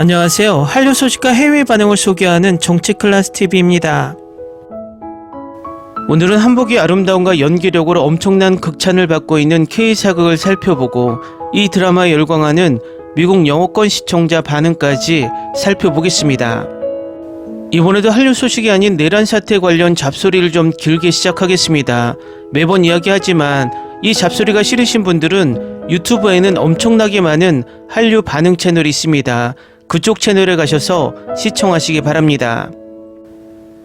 안녕하세요. 한류 소식과 해외 반응을 소개하는 정치 클래스 TV입니다. 오늘은 한복이 아름다움과 연기력으로 엄청난 극찬을 받고 있는 K 사극을 살펴보고 이 드라마에 열광하는 미국 영어권 시청자 반응까지 살펴보겠습니다. 이번에도 한류 소식이 아닌 내란 사태 관련 잡소리를 좀 길게 시작하겠습니다. 매번 이야기하지만 이 잡소리가 싫으신 분들은 유튜브에는 엄청나게 많은 한류 반응 채널이 있습니다. 그쪽 채널에 가셔서 시청하시기 바랍니다.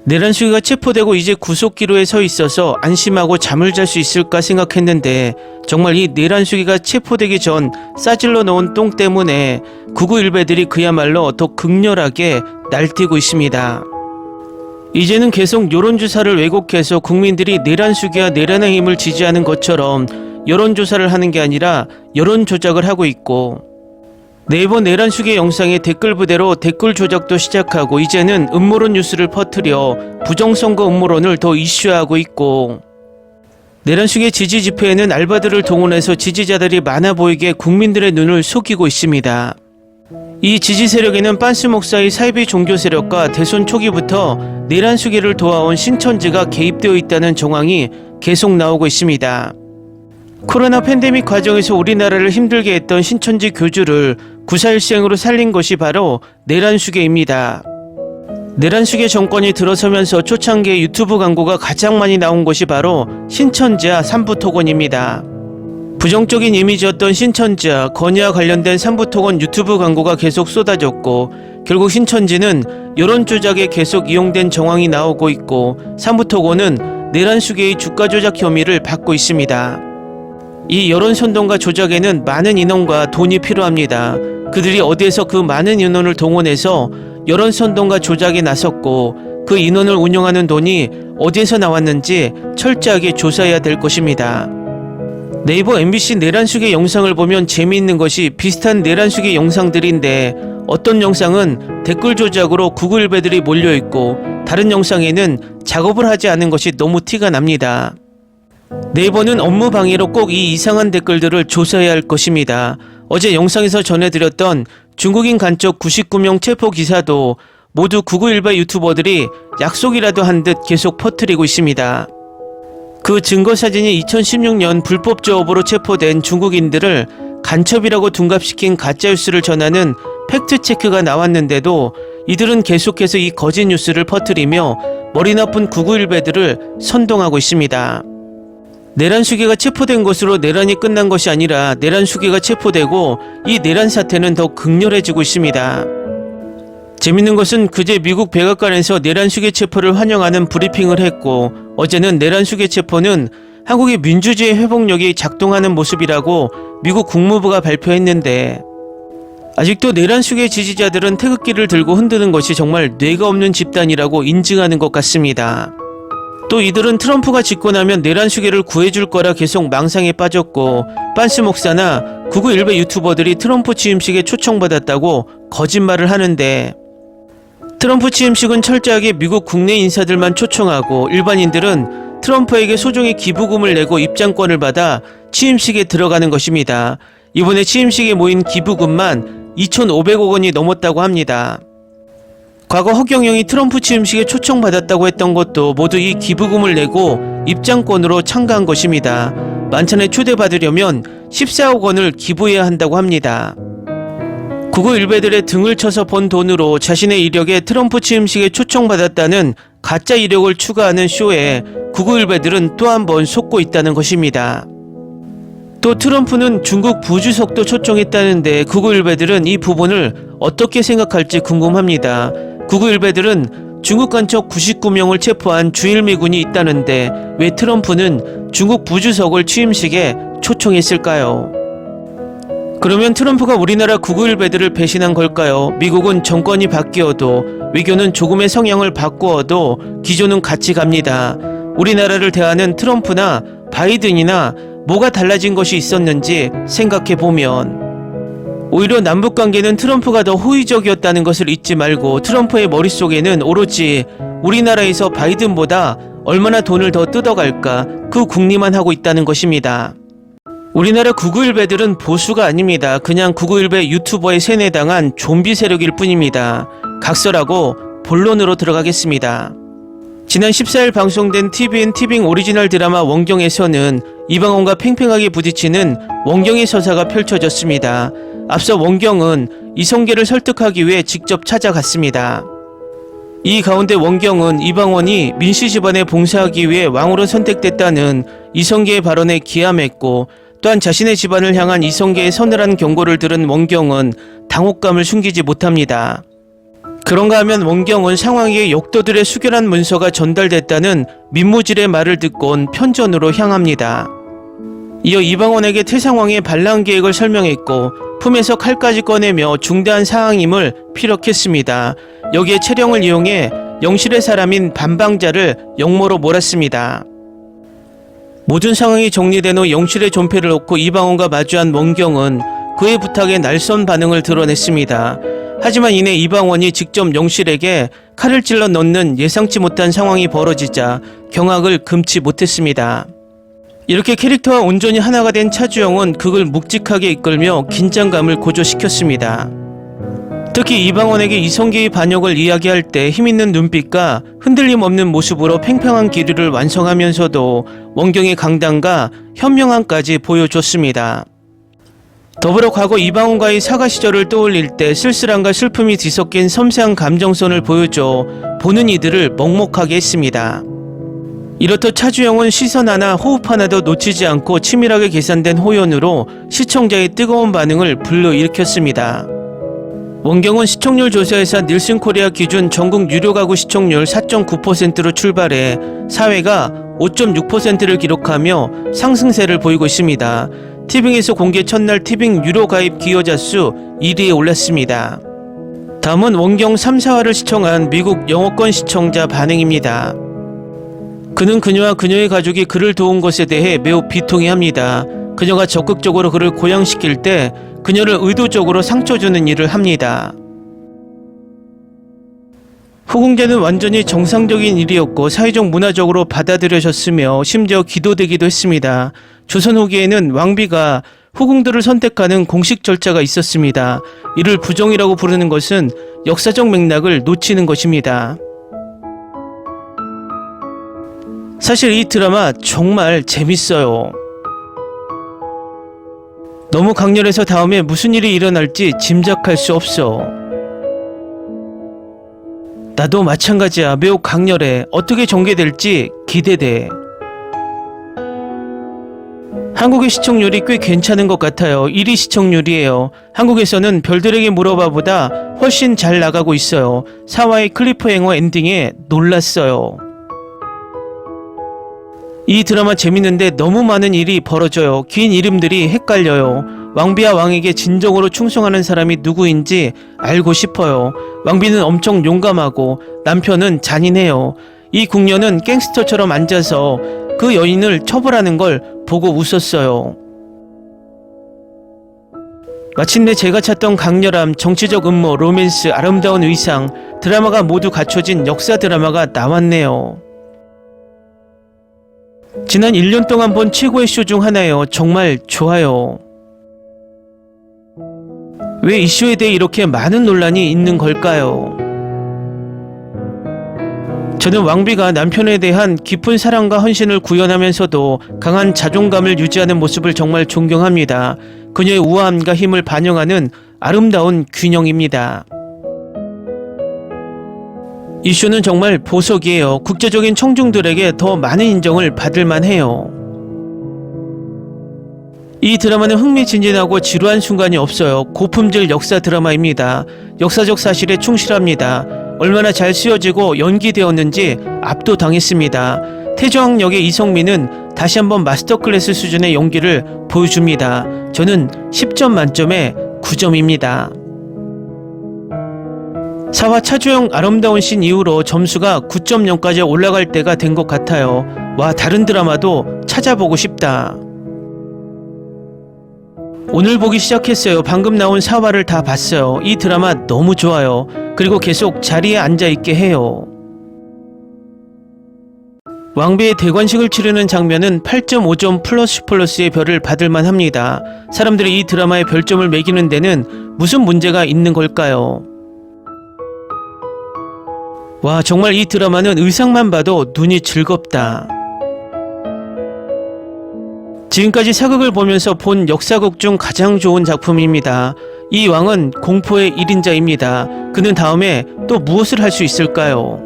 내란수기가 체포되고 이제 구속기로에 서 있어서 안심하고 잠을 잘 수 있을까 생각했는데 정말 이 내란수기가 체포되기 전 싸질러 놓은 똥 때문에 구구일배들이 그야말로 더 극렬하게 날뛰고 있습니다. 이제는 계속 여론조사를 왜곡해서 국민들이 내란수기와 내란의 힘을 지지하는 것처럼 여론조사를 하는 게 아니라 여론조작을 하고 있고 네이버 내란수계 영상의 댓글 부대로 댓글 조작도 시작하고 이제는 음모론 뉴스를 퍼뜨려 부정선거 음모론을 더 이슈화하고 있고 내란수계 지지 집회에는 알바들을 동원해서 지지자들이 많아 보이게 국민들의 눈을 속이고 있습니다. 이 지지 세력에는 빤스 목사의 사이비 종교 세력과 대선 초기부터 내란수계를 도와온 신천지가 개입되어 있다는 정황이 계속 나오고 있습니다. 코로나 팬데믹 과정에서 우리나라를 힘들게 했던 신천지 교주를 구사일생으로 살린 것이 바로 내란수계입니다. 내란수계 정권이 들어서면서 초창기에 유튜브 광고가 가장 많이 나온 것이 바로 신천지와 삼부토건입니다. 부정적인 이미지였던 신천지와 건의와 관련된 삼부토건 유튜브 광고가 계속 쏟아졌고 결국 신천지는 여론 조작에 계속 이용된 정황이 나오고 있고 삼부토건은 내란수계의 주가 조작 혐의를 받고 있습니다. 이 여론 선동과 조작에는 많은 인원과 돈이 필요합니다. 그들이 어디에서 그 많은 인원을 동원해서 여론 선동과 조작에 나섰고 그 인원을 운영하는 돈이 어디에서 나왔는지 철저하게 조사해야 될 것입니다. 네이버 MBC 내란수계 영상을 보면 재미있는 것이 비슷한 내란수계 영상들인데 어떤 영상은 댓글 조작으로 구글 배들이 몰려있고 다른 영상에는 작업을 하지 않은 것이 너무 티가 납니다. 네이버는 업무 방해로 꼭 이 이상한 댓글들을 조사해야 할 것입니다. 어제 영상에서 전해드렸던 중국인 간첩 99명 체포 기사도 모두 구구일바 유튜버들이 약속이라도 한 듯 계속 퍼뜨리고 있습니다. 그 증거 사진이 2016년 불법 조업으로 체포된 중국인들을 간첩이라고 둔갑시킨 가짜뉴스를 전하는 팩트체크가 나왔는데도 이들은 계속해서 이 거짓 뉴스를 퍼뜨리며 머리 나쁜 구구일배들을 선동하고 있습니다. 내란 수계가 체포된 것으로 내란이 끝난 것이 아니라 내란 수계가 체포되고 이 내란 사태는 더 극렬해지고 있습니다. 재밌는 것은 그제 미국 백악관에서 내란 수계 체포를 환영하는 브리핑을 했고 어제는 내란 수계 체포는 한국의 민주주의 회복력이 작동하는 모습이라고 미국 국무부가 발표했는데 아직도 내란 수계 지지자들은 태극기를 들고 흔드는 것이 정말 뇌가 없는 집단이라고 인증하는 것 같습니다. 또 이들은 트럼프가 나면 내란 수계를 구해줄 거라 계속 망상에 빠졌고 빤스 목사나 구구 일베 유튜버들이 트럼프 취임식에 초청받았다고 거짓말을 하는데 트럼프 취임식은 철저하게 미국 국내 인사들만 초청하고 일반인들은 트럼프에게 소정의 기부금을 내고 입장권을 받아 취임식에 들어가는 것입니다. 이번에 취임식에 모인 기부금만 2,500억 원이 넘었다고 합니다. 과거 허경영이 트럼프 취임식에 초청받았다고 했던 것도 모두 이 기부금을 내고 입장권으로 참가한 것입니다. 만찬에 초대받으려면 14억 원을 기부해야 한다고 합니다. 구구 일베들의 등을 쳐서 번 돈으로 자신의 이력에 트럼프 취임식에 초청받았다는 가짜 이력을 추가하는 쇼에 구구 일베들은 또 한 번 속고 있다는 것입니다. 또 트럼프는 중국 부주석도 초청했다는데 구구 일베들은 이 부분을 어떻게 생각할지 궁금합니다. 구구 일베들은 중국 간첩 99명을 체포한 주일미군이 있다는데 왜 트럼프는 중국 부주석을 취임식에 초청했을까요? 그러면 트럼프가 우리나라 구구일배들을 배신한 걸까요? 미국은 정권이 바뀌어도 외교는 조금의 성향을 바꾸어도 기조는 같이 갑니다. 우리나라를 대하는 트럼프나 바이든이나 뭐가 달라진 것이 있었는지 생각해 보면 오히려 남북 관계는 트럼프가 더 호의적이었다는 것을 잊지 말고 트럼프의 머릿속에는 오로지 우리나라에서 바이든보다 얼마나 돈을 더 뜯어갈까 그 궁리만 하고 있다는 것입니다. 우리나라 991배들은 보수가 아닙니다. 그냥 991배 유튜버에 세뇌당한 좀비 세력일 뿐입니다. 각설하고 본론으로 들어가겠습니다. 지난 14일 방송된 TVN 티빙 오리지널 드라마 원경에서는 이방원과 팽팽하게 부딪히는 원경의 서사가 펼쳐졌습니다. 앞서 원경은 이성계를 설득하기 위해 직접 찾아갔습니다. 이 가운데 원경은 이방원이 민씨 집안에 봉사하기 위해 왕으로 선택됐다는 이성계의 발언에 기함했고 또한 자신의 집안을 향한 이성계의 서늘한 경고를 들은 원경은 당혹감을 숨기지 못합니다. 그런가 하면 원경은 상황에 역도들의 수결한 문서가 전달됐다는 민무질의 말을 온 편전으로 향합니다. 이어 이방원에게 태상왕의 반란 계획을 설명했고 품에서 칼까지 꺼내며 중대한 사항임을 피력했습니다. 여기에 채령을 이용해 영실의 사람인 반방자를 영모로 몰았습니다. 모든 상황이 정리된 후 영실의 존폐를 놓고 이방원과 마주한 원경은 그의 부탁에 날선 반응을 드러냈습니다. 하지만 이내 이방원이 직접 영실에게 칼을 찔러 넣는 예상치 못한 상황이 벌어지자 경악을 금치 못했습니다. 이렇게 캐릭터와 온전히 하나가 된 차주영은 그걸 묵직하게 이끌며 긴장감을 고조시켰습니다. 특히 이방원에게 이성계의 반역을 이야기할 때 힘있는 눈빛과 흔들림 없는 모습으로 팽팽한 기류를 완성하면서도 원경의 강단과 현명함까지 보여줬습니다. 더불어 과거 이방원과의 사과 시절을 떠올릴 때 쓸쓸함과 슬픔이 뒤섞인 섬세한 감정선을 보여줘 보는 이들을 먹먹하게 했습니다. 이렇듯 차주영은 시선 하나 호흡 하나도 놓치지 않고 치밀하게 계산된 호연으로 시청자의 뜨거운 반응을 불러일으켰습니다. 원경은 시청률 조사에서 닐슨 코리아 기준 전국 유료 가구 시청률 4.9%로 출발해 사회가 5.6%를 기록하며 상승세를 보이고 있습니다. 티빙에서 공개 첫날 티빙 유료 가입 기여자 수 1위에 올랐습니다. 다음은 원경 3, 4화를 시청한 미국 영어권 시청자 반응입니다. 그는 그녀와 그녀의 가족이 그를 도운 것에 대해 매우 비통해합니다. 그녀가 적극적으로 그를 고양시킬 때 그녀를 의도적으로 상처 주는 일을 합니다. 후궁제는 완전히 정상적인 일이었고 사회적 문화적으로 받아들여졌으며 심지어 기도되기도 했습니다. 조선 후기에는 왕비가 후궁들을 선택하는 공식 절차가 있었습니다. 이를 부정이라고 부르는 것은 역사적 맥락을 놓치는 것입니다. 사실 이 드라마 정말 재밌어요. 너무 강렬해서 다음에 무슨 일이 일어날지 짐작할 수 없어. 나도 마찬가지야. 매우 강렬해. 어떻게 전개될지 기대돼. 한국의 시청률이 꽤 괜찮은 것 같아요. 1위 시청률이에요. 한국에서는 별들에게 물어봐보다 훨씬 잘 나가고 있어요. 4화의 클리프행어 엔딩에 놀랐어요. 이 드라마 재밌는데 너무 많은 일이 벌어져요. 긴 이름들이 헷갈려요. 왕비와 왕에게 진정으로 충성하는 사람이 누구인지 알고 싶어요. 왕비는 엄청 용감하고 남편은 잔인해요. 이 궁녀는 갱스터처럼 앉아서 그 여인을 처벌하는 걸 보고 웃었어요. 마침내 제가 찾던 강렬함, 정치적 음모, 로맨스, 아름다운 의상, 드라마가 모두 갖춰진 역사 드라마가 나왔네요. 지난 1년 동안 본 최고의 쇼 중 하나예요. 정말 좋아요. 왜 이 쇼에 대해 이렇게 많은 논란이 있는 걸까요? 저는 왕비가 남편에 대한 깊은 사랑과 헌신을 구현하면서도 강한 자존감을 유지하는 모습을 정말 존경합니다. 그녀의 우아함과 힘을 반영하는 아름다운 균형입니다. 이 쇼는 정말 보석이에요. 국제적인 청중들에게 더 많은 인정을 받을 만해요. 이 드라마는 흥미진진하고 지루한 순간이 없어요. 고품질 역사 드라마입니다. 역사적 사실에 충실합니다. 얼마나 잘 쓰여지고 연기되었는지 압도당했습니다. 태조왕 역의 이성민은 다시 한번 마스터 클래스 수준의 연기를 보여줍니다. 저는 10점 만점에 9점입니다. 사화 차주영 아름다운 신 이후로 점수가 9.0까지 올라갈 때가 된 것 같아요. 와, 다른 드라마도 찾아보고 싶다. 오늘 보기 시작했어요. 방금 나온 사화를 다 봤어요. 이 드라마 너무 좋아요. 그리고 계속 자리에 앉아 있게 해요. 왕비의 대관식을 치르는 장면은 8.5점 플러스 플러스의 별을 받을 만 합니다. 사람들이 이 드라마에 별점을 매기는 데는 무슨 문제가 있는 걸까요? 와, 정말 이 드라마는 의상만 봐도 눈이 즐겁다. 지금까지 사극을 보면서 본 역사극 중 가장 좋은 작품입니다. 이 왕은 공포의 1인자입니다. 그는 다음에 또 무엇을 할 수 있을까요?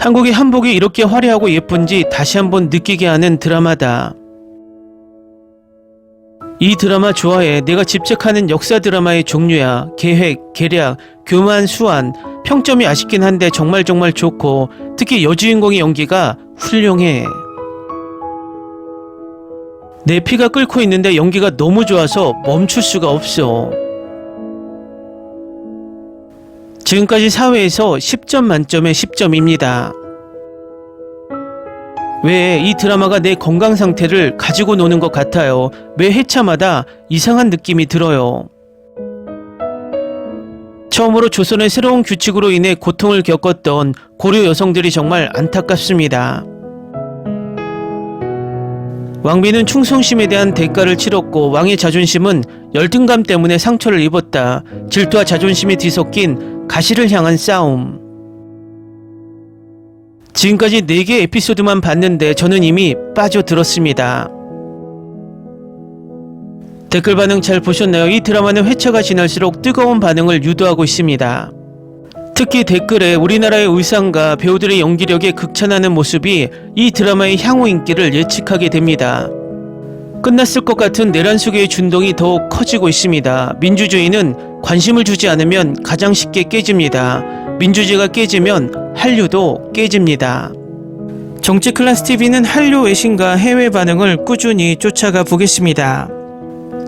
한국의 한복이 이렇게 화려하고 예쁜지 다시 한번 느끼게 하는 드라마다. 이 드라마 좋아해. 내가 집착하는 역사 드라마의 종류야. 계획, 계략, 교만, 수완. 평점이 아쉽긴 한데 정말 정말 좋고 특히 여주인공의 연기가 훌륭해. 내 피가 끓고 있는데 연기가 너무 좋아서 멈출 수가 없어. 지금까지 사회에서 10점 만점에 10점입니다. 왜 이 드라마가 내 건강 상태를 가지고 노는 것 같아요. 매 회차마다 이상한 느낌이 들어요. 처음으로 조선의 새로운 규칙으로 인해 고통을 겪었던 고려 여성들이 정말 안타깝습니다. 왕비는 충성심에 대한 대가를 치렀고 왕의 자존심은 열등감 때문에 상처를 입었다. 질투와 자존심이 뒤섞인 가시를 향한 싸움. 지금까지 4개 에피소드만 봤는데 저는 이미 빠져들었습니다. 댓글 반응 잘 보셨나요? 이 드라마는 회차가 지날수록 뜨거운 반응을 유도하고 있습니다. 특히 댓글에 우리나라의 의상과 배우들의 연기력에 극찬하는 모습이 이 드라마의 향후 인기를 예측하게 됩니다. 끝났을 것 같은 내란 속의 준동이 더욱 커지고 있습니다. 민주주의는 관심을 주지 않으면 가장 쉽게 깨집니다. 민주주의가 깨지면 한류도 깨집니다. 정치 클래스 TV는 한류 외신과 해외 반응을 꾸준히 쫓아가 보겠습니다.